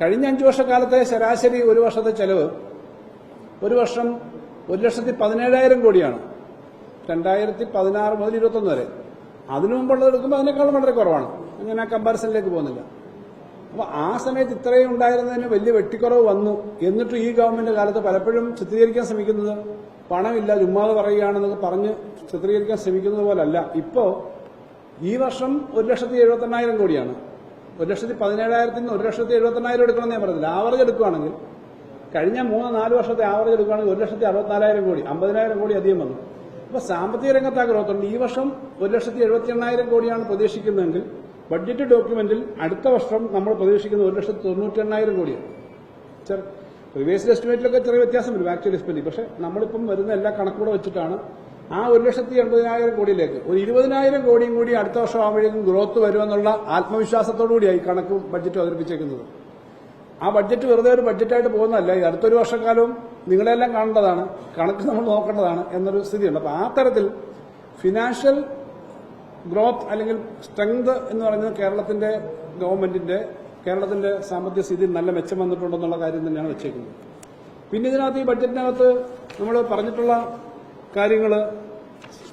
കഴിഞ്ഞ അഞ്ചു വർഷക്കാലത്തെ ശരാശരി ഒരു വർഷത്തെ ചെലവ് ഒരു വർഷം ഒരു ലക്ഷത്തി പതിനേഴായിരം കോടിയാണ്. രണ്ടായിരത്തി പതിനാറ് മുതൽ ഇരുപത്തൊന്ന് വരെ. അതിനു മുമ്പുള്ളത് എടുക്കുമ്പോൾ അതിനേക്കാളും വളരെ കുറവാണ്. ഞാൻ ആ കമ്പാരിസണിലേക്ക് പോകുന്നില്ല. അപ്പൊ ആ സമയത്ത് ഇത്രയും ഉണ്ടായിരുന്നതിന് വലിയ വെട്ടിക്കുറവ് വന്നു. എന്നിട്ട് ഈ ഗവൺമെന്റ് കാലത്ത് പലപ്പോഴും ചിത്രീകരിക്കാൻ ശ്രമിക്കുന്നത് പണമില്ല ചുമ്മാതെ പറയുകയാണെന്നൊക്കെ പറഞ്ഞ് ചിത്രീകരിക്കാൻ ശ്രമിക്കുന്നത് പോലല്ല. ഇപ്പോ ഈ വർഷം ഒരു ലക്ഷത്തി എഴുപത്തെണ്ണായിരം കോടിയാണ്. ഒരു ലക്ഷത്തി പതിനേഴായിരത്തിൽ നിന്ന് ഒരു ലക്ഷത്തി എഴുപത്തെണ്ണായിരം എടുക്കണമെന്ന് ഞാൻ പറഞ്ഞില്ല. ആവറേജ് എടുക്കുകയാണെങ്കിൽ കഴിഞ്ഞ മൂന്ന് നാല് വർഷത്തെ ആവറേജ് എടുക്കുകയാണെങ്കിൽ ഒരു ലക്ഷത്തി അറുപത്തിനാലായിരം കോടി അമ്പതിനായിരം കോടി അധികം വന്നു. അപ്പൊ സാമ്പത്തിക രംഗത്ത് ഗ്രോത്ത് ഉണ്ട്. ഈ വർഷം ഒരു ലക്ഷത്തി എഴുപത്തി എണ്ണായിരം കോടിയാണ് പ്രതീക്ഷിക്കുന്നതെങ്കിൽ ബഡ്ജറ്റ് ഡോക്യുമെന്റിൽ അടുത്ത വർഷം നമ്മൾ പ്രതീക്ഷിക്കുന്നത് ഒരു ലക്ഷത്തി തൊണ്ണൂറ്റി എണ്ണായിരം കോടിയാണ് റിവേഴ്സ് എസ്റ്റിമേറ്റിലൊക്കെ ചെറിയ വ്യത്യാസം വരും ആക്ച്വൽ എക്സ്പെൻഡിങ് പക്ഷെ നമ്മളിപ്പം വരുന്ന എല്ലാ കണക്കൂടെ വെച്ചിട്ടാണ് ആ ഒരു ലക്ഷത്തി എൺപതിനായിരം കോടിയിലേക്ക്. ഒരു ഇരുപതിനായിരം കോടിയും കൂടി അടുത്ത വർഷം ആവുമ്പോഴേക്കും ഗ്രോത്ത് വരുമെന്നുള്ള ആത്മവിശ്വാസത്തോടു കൂടിയായി കണക്കും ബഡ്ജറ്റ് അവതരിപ്പിച്ചേക്കുന്നത്. ആ ബഡ്ജറ്റ് വെറുതെ ഒരു ബഡ്ജറ്റായിട്ട് പോകുന്നതല്ല. ഈ അടുത്തൊരു വർഷക്കാലവും നിങ്ങളെല്ലാം കാണേണ്ടതാണ്. കണക്ക് നമ്മൾ നോക്കേണ്ടതാണ് എന്നൊരു സ്ഥിതിയുണ്ട്. അപ്പൊ ആ തരത്തിൽ ഫിനാൻഷ്യൽ ഗ്രോത്ത് അല്ലെങ്കിൽ സ്ട്രെങ്ത് എന്ന് പറയുന്നത് കേരളത്തിന്റെ ഗവൺമെന്റിന്റെ കേരളത്തിന്റെ സാമ്പത്തിക സ്ഥിതി നല്ല മെച്ചം വന്നിട്ടുണ്ടെന്നുള്ള കാര്യം തന്നെയാണ് വെച്ചേക്കുന്നത്. പിന്നെ ഇതിനകത്ത് ഈ ബഡ്ജറ്റിനകത്ത് നമ്മൾ പറഞ്ഞിട്ടുള്ള കാര്യങ്ങൾ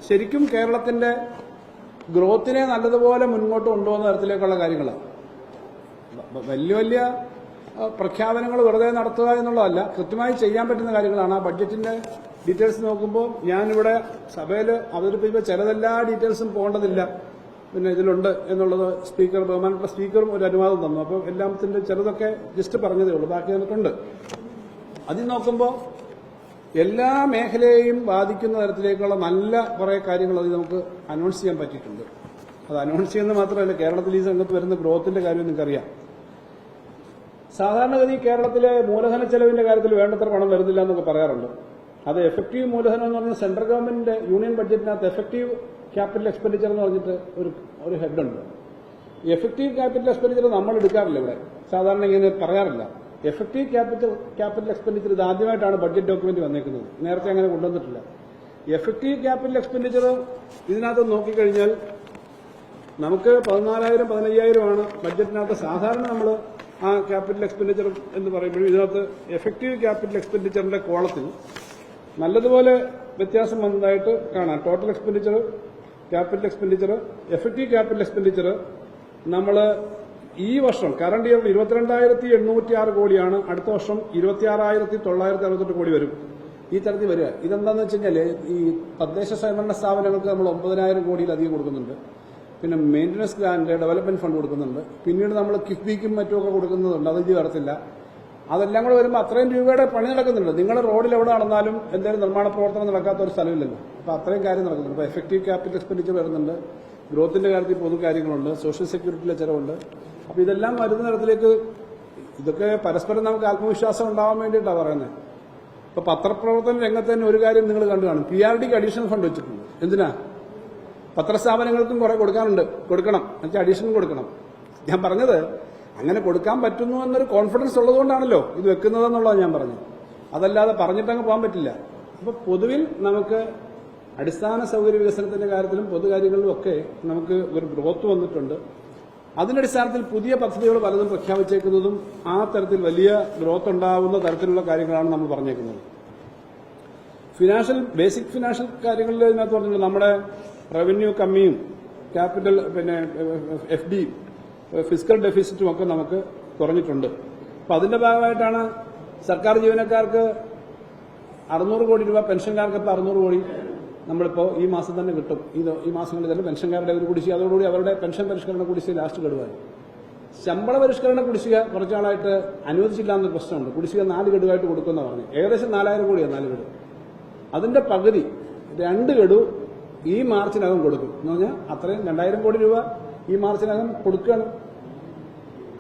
ശരിക്കും കേരളത്തിന്റെ ഗ്രോത്തിനെ നല്ലതുപോലെ മുന്നോട്ട് കൊണ്ടുപോകുന്ന തരത്തിലേക്കുള്ള കാര്യങ്ങളാണ് വലിയ വലിയ പ്രഖ്യാപനങ്ങൾ വെറുതെ നടത്തുക എന്നുള്ളതല്ല കൃത്യമായി ചെയ്യാൻ പറ്റുന്ന കാര്യങ്ങളാണ്. ആ ബഡ്ജറ്റിന്റെ ഡീറ്റെയിൽസ് നോക്കുമ്പോൾ ഞാനിവിടെ സഭയിൽ അവതരിപ്പിക്കുമ്പോൾ ചിലതെല്ലാ ഡീറ്റെയിൽസും പോകേണ്ടതില്ല. പിന്നെ ഇതിലുണ്ട് എന്നുള്ളത് സ്പീക്കർ ബഹുമാനപ്പെട്ട സ്പീക്കറും ഒരു അനുവാദം തന്നു. അപ്പോൾ എല്ലാത്തിന്റെ ചിലതൊക്കെ ജസ്റ്റ് പറഞ്ഞതേ ഉള്ളൂ. ബാക്കി ഉണ്ട് അതിൽ നോക്കുമ്പോൾ എല്ലാ മേഖലയെയും ബാധിക്കുന്ന തരത്തിലേക്കുള്ള നല്ല കുറേ കാര്യങ്ങൾ അതിൽ നമുക്ക് അനൗൺസ് ചെയ്യാൻ പറ്റിയിട്ടുണ്ട്. അത് അനൗൺസ് ചെയ്യുന്ന മാത്രമല്ല കേരളത്തിൽ ഈ രംഗത്ത് വരുന്ന ഗ്രോത്തിന്റെ കാര്യം നിങ്ങൾക്കറിയാം. സാധാരണഗതി കേരളത്തിലെ മൂലധന ചെലവിന്റെ കാര്യത്തിൽ വേണ്ടത്ര പണം വരുന്നില്ല എന്നൊക്കെ പറയാറുണ്ട്. അത് എഫക്റ്റീവ് മൂലധനം എന്ന് പറഞ്ഞാൽ സെൻട്രൽ ഗവൺമെന്റിന്റെ യൂണിയൻ ബഡ്ജറ്റിനകത്ത് എഫക്റ്റീവ് ക്യാപിറ്റൽ എക്സ്പെൻഡിച്ചർ എന്ന് പറഞ്ഞിട്ട് ഒരു ഒരു ഹെഡുണ്ട് എഫക്റ്റീവ് ക്യാപിറ്റൽ എക്സ്പെൻഡിച്ചർ നമ്മൾ എടുക്കാറില്ല ഇവിടെ. സാധാരണ ഇങ്ങനെ പറയാറില്ല. എഫക്റ്റീവ് ക്യാപിറ്റൽ ക്യാപിറ്റൽ എക്സ്പെൻഡിച്ചർ ഇത് ആദ്യമായിട്ടാണ് ബഡ്ജറ്റ് ഡോക്യുമെന്റ് വന്നേക്കുന്നത്. നേരത്തെ അങ്ങനെ കൊണ്ടുവന്നിട്ടില്ല. എഫക്റ്റീവ് ക്യാപിറ്റൽ എക്സ്പെൻഡിച്ചർ ഇതിനകത്ത് നോക്കിക്കഴിഞ്ഞാൽ നമുക്ക് പതിനാലായിരം പതിനയ്യായിരമാണ് ബഡ്ജറ്റിനകത്ത് സാധാരണ നമ്മൾ ആ ക്യാപിറ്റൽ എക്സ്പെൻഡിച്ചർ എന്ന് പറയുമ്പോൾ ഇതിനകത്ത് എഫക്റ്റീവ് ക്യാപിറ്റൽ എക്സ്പെൻഡിച്ചറിന്റെ കോളത്തിൽ നല്ലതുപോലെ വ്യത്യാസം വന്നതായിട്ട് കാണാം. Total expenditure capital expenditure effective capital expenditure നമ്മൾ ഈ വർഷം കറണ്ട് ഇയർ ഇരുപത്തിരണ്ടായിരത്തി എണ്ണൂറ്റി ആറ് കോടിയാണ്. അടുത്ത വർഷം ഇരുപത്തിയാറായിരത്തി തൊള്ളായിരത്തി അറുപത്തെട്ട് കോടി വരും. ഈ തരത്തിൽ വരിക. ഇതെന്താന്ന് വെച്ച് കഴിഞ്ഞാൽ ഈ തദ്ദേശ സ്വയംഭരണ സ്ഥാപനങ്ങൾക്ക് നമ്മൾ ഒമ്പതിനായിരം കോടിയിലധികം കൊടുക്കുന്നുണ്ട്. പിന്നെ മെയിന്റനൻസ് ഗ്രാന്റ് ഡെവലപ്മെന്റ് ഫണ്ട് കൊടുക്കുന്നുണ്ട്. പിന്നീട് നമ്മൾ കിഫ്ബിക്കും മറ്റുമൊക്കെ കൊടുക്കുന്നുണ്ട്. അത് വരത്തില്ല. അതെല്ലാം കൂടെ വരുമ്പോൾ അത്രയും രൂപയുടെ പണി നടക്കുന്നുണ്ട്. നിങ്ങളുടെ റോഡിൽ എവിടെ നടന്നാലും എന്തെങ്കിലും നിർമ്മാണ പ്രവർത്തനം നടക്കാത്ത ഒരു സ്ഥലമില്ലല്ലോ. അപ്പോൾ അത്രയും കാര്യം നടക്കുന്നുണ്ട്. അപ്പോൾ എഫക്റ്റീവ് ക്യാപിറ്റൽ എക്സ്പെൻഡിച്ചർ വരുന്നുണ്ട്. ഗ്രോത്തിന്റെ കാര്യത്തിൽ പൊതു കാര്യങ്ങളുണ്ട് സോഷ്യൽ സെക്യൂരിറ്റിയിലെ ചിലവുണ്ട്. അപ്പോൾ ഇതെല്ലാം വരുന്ന തരത്തിലേക്ക് ഇതൊക്കെ പരസ്പരം നമുക്ക് ആത്മവിശ്വാസം ഉണ്ടാവാൻ വേണ്ടിയിട്ടാണ് പറയുന്നത് ഇപ്പൊ പത്രപ്രവർത്തന രംഗത്ത് തന്നെ ഒരു കാര്യം നിങ്ങൾ കണ്ടു കാണും. P R D additional fund വെച്ചിട്ടുണ്ട്. എന്തിനാ? പത്രസ്ഥാപനങ്ങൾക്കും കുറെ കൊടുക്കാനുണ്ട്. കൊടുക്കണം. എന്നുവെച്ചാൽ അഡീഷണൽ കൊടുക്കണം. ഞാൻ പറഞ്ഞത് അങ്ങനെ കൊടുക്കാൻ പറ്റുന്നു എന്നൊരു കോൺഫിഡൻസ് ഉള്ളതുകൊണ്ടാണല്ലോ ഇത് വെക്കുന്നതെന്നുള്ളതാണ് ഞാൻ പറഞ്ഞത്. അതല്ലാതെ പറഞ്ഞിട്ടങ്ങ് പോകാൻ പറ്റില്ല. അപ്പൊ പൊതുവിൽ നമുക്ക് അടിസ്ഥാന സൗകര്യ വികസനത്തിന്റെ കാര്യത്തിലും പൊതുകാര്യങ്ങളിലും ഒക്കെ നമുക്ക് ഒരു ഗ്രോത്ത് വന്നിട്ടുണ്ട്. അതിന്റെ അടിസ്ഥാനത്തിൽ പുതിയ പദ്ധതികൾ പലതും പ്രഖ്യാപിച്ചേക്കുന്നതും ആ തരത്തിൽ വലിയ ഗ്രോത്ത് ഉണ്ടാവുന്ന തരത്തിലുള്ള കാര്യങ്ങളാണ് നമ്മൾ പറഞ്ഞേക്കുന്നത്. ഫിനാൻഷ്യൽ ബേസിക് ഫിനാൻഷ്യൽ കാര്യങ്ങളിൽ ഇതിനകത്ത് പറഞ്ഞിട്ടുണ്ട്. നമ്മുടെ റവന്യൂ കമ്മിയും ക്യാപിറ്റൽ പിന്നെ എഫ് ഡി ഫിസിക്കൽ ഡെഫിസിറ്റും ഒക്കെ നമുക്ക് കുറഞ്ഞിട്ടുണ്ട്. അപ്പൊ അതിന്റെ ഭാഗമായിട്ടാണ് സർക്കാർ ജീവനക്കാർക്ക് അറുന്നൂറ് കോടി രൂപ പെൻഷൻകാർക്ക് ഇപ്പോൾ അറുന്നൂറ് കോടി നമ്മളിപ്പോ ഈ മാസം തന്നെ കിട്ടും. ഇത് ഈ മാസങ്ങളിൽ തന്നെ പെൻഷൻകാരുടെ ഒരു കുടിശ്ശിക. അതോടുകൂടി അവരുടെ പെൻഷൻ പരിഷ്കരണ കുടിശ്ശിക ലാസ്റ്റ് ഗഡുവായി ശമ്പള പരിഷ്കരണ കുടിശ്ശിക കുറച്ചാളായിട്ട് അനുവദിച്ചില്ല എന്നൊരു പ്രശ്നമുണ്ട്. കുടിശ്ശിക നാല് ഗഡുവായിട്ട് കൊടുക്കുന്ന പറഞ്ഞു ഏകദേശം നാലായിരം കോടിയാണ് നാല് ഗഡു അതിന്റെ പകുതി രണ്ട് ഗഡു ഈ മാർച്ചിനകം കൊടുക്കും. എന്ന് പറഞ്ഞാൽ അത്രയും രണ്ടായിരം കോടി രൂപ ഈ മാർച്ചിനകം കൊടുക്കുകയാണ്.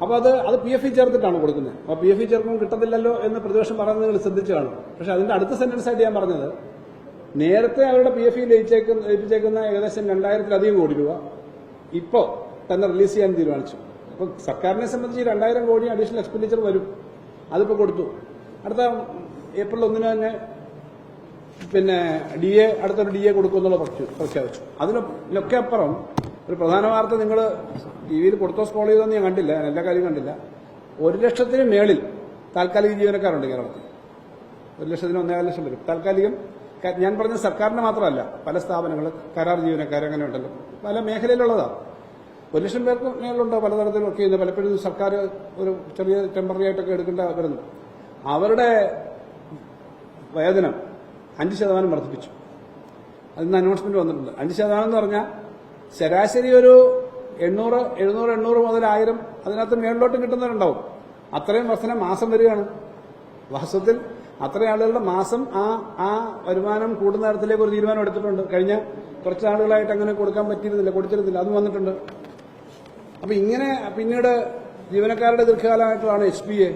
അപ്പോൾ അത് അത് പി എഫ് ഇ ചേർത്തിട്ടാണ് കൊടുക്കുന്നത്. അപ്പോൾ പി എഫ് ഇ ചേർക്കുമ്പോൾ കിട്ടത്തില്ലല്ലോ എന്ന് പ്രതിപക്ഷം പറയുന്നത് നിങ്ങൾ ശ്രദ്ധിച്ചു കാണും. പക്ഷെ അതിന്റെ അടുത്ത സെന്റൻസ് ആയിട്ട് ഞാൻ പറഞ്ഞത് നേരത്തെ അവരുടെ പി എഫ് ഇ ലയിച്ചേക്കുന്ന ഏകദേശം രണ്ടായിരത്തിലധികം കോടി രൂപ ഇപ്പോ തന്നെ റിലീസ് ചെയ്യാൻ തീരുമാനിച്ചു. അപ്പൊ സർക്കാരിനെ സംബന്ധിച്ച് രണ്ടായിരം കോടി അഡീഷണൽ എക്സ്പെൻഡിച്ചർ വരും. അതിപ്പോ കൊടുത്തു. അടുത്ത ഏപ്രിൽ ഒന്നിന് തന്നെ പിന്നെ ഡി എ അടുത്തൊരു ഡി എ കൊടുക്കുമെന്നുള്ള പ്രഖ്യാ- പ്രഖ്യാപിച്ചു. അതിനൊക്കെ അപ്പുറം ഒരു പ്രധാന വാർത്ത നിങ്ങൾ ടി വിയിൽ കൊടുത്തോ സ്കോൾ ചെയ്തോന്ന് ഞാൻ കണ്ടില്ല എല്ലാ കാര്യവും കണ്ടില്ല. ഒരു ലക്ഷത്തിന് മേളിൽ താൽക്കാലിക ജീവനക്കാരുണ്ട് കേരളത്തിൽ. ഒരു ലക്ഷത്തിന് ഒന്നേകാൽ ലക്ഷം വരും. താൽക്കാലികം ഞാൻ പറഞ്ഞ സർക്കാരിന് മാത്രമല്ല. പല സ്ഥാപനങ്ങൾ കരാർ ജീവനക്കാർ അങ്ങനെ ഉണ്ടല്ലോ പല മേഖലയിലുള്ളതാണ് ഒരു ലക്ഷം പേർക്ക് മേലുണ്ടോ പലതരത്തിൽ വർക്ക് ചെയ്യുന്നത് പലപ്പോഴും സർക്കാർ ഒരു ചെറിയ ടെമ്പററി ആയിട്ടൊക്കെ എടുക്കേണ്ട വരുന്നു അവരുടെ വേതനം അഞ്ച് ശതമാനം വർദ്ധിപ്പിച്ചു. അതിന് അനൗൺസ്മെന്റ് വന്നിട്ടുണ്ട്. അഞ്ച് ശതമാനം എന്ന് പറഞ്ഞാൽ ശരാശരി ഒരു എണ്ണൂറ് എഴുന്നൂറ് എണ്ണൂറ് മുതൽ ആയിരം അതിനകത്ത് മേളിലോട്ട് കിട്ടുന്നവരുണ്ടാവും. അത്രയും വർധന മാസം വരികയാണ്. വാസ്തവത്തിൽ അത്രയും ആളുകളുടെ മാസം ആ ആ വരുമാനം കൂടുന്ന തരത്തിലേക്ക് ഒരു തീരുമാനം എടുത്തിട്ടുണ്ട്. കഴിഞ്ഞ കുറച്ച് ആളുകളായിട്ട് അങ്ങനെ കൊടുക്കാൻ പറ്റിയിരുന്നില്ല കൊടുത്തിരുന്നില്ല. അതും വന്നിട്ടുണ്ട്. അപ്പൊ ഇങ്ങനെ പിന്നീട് ജീവനക്കാരുടെ ദീർഘകാലമായിട്ടുള്ളതാണ് എച്ച് പി എ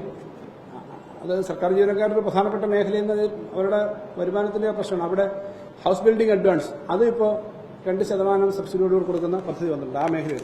അത് സർക്കാർ ജീവനക്കാരുടെ പ്രധാനപ്പെട്ട നിന്ന് അവരുടെ വരുമാനത്തിന്റെ പ്രശ്നമാണ്. അവിടെ ഹൗസ് ബിൽഡിംഗ് അഡ്വാൻസ്. അത് ഇപ്പോൾ രണ്ട് ശതമാനം സബ്സിഡിയോട് കൊടുക്കുന്ന പദ്ധതി വന്നിട്ടുണ്ട് ആ മേഖല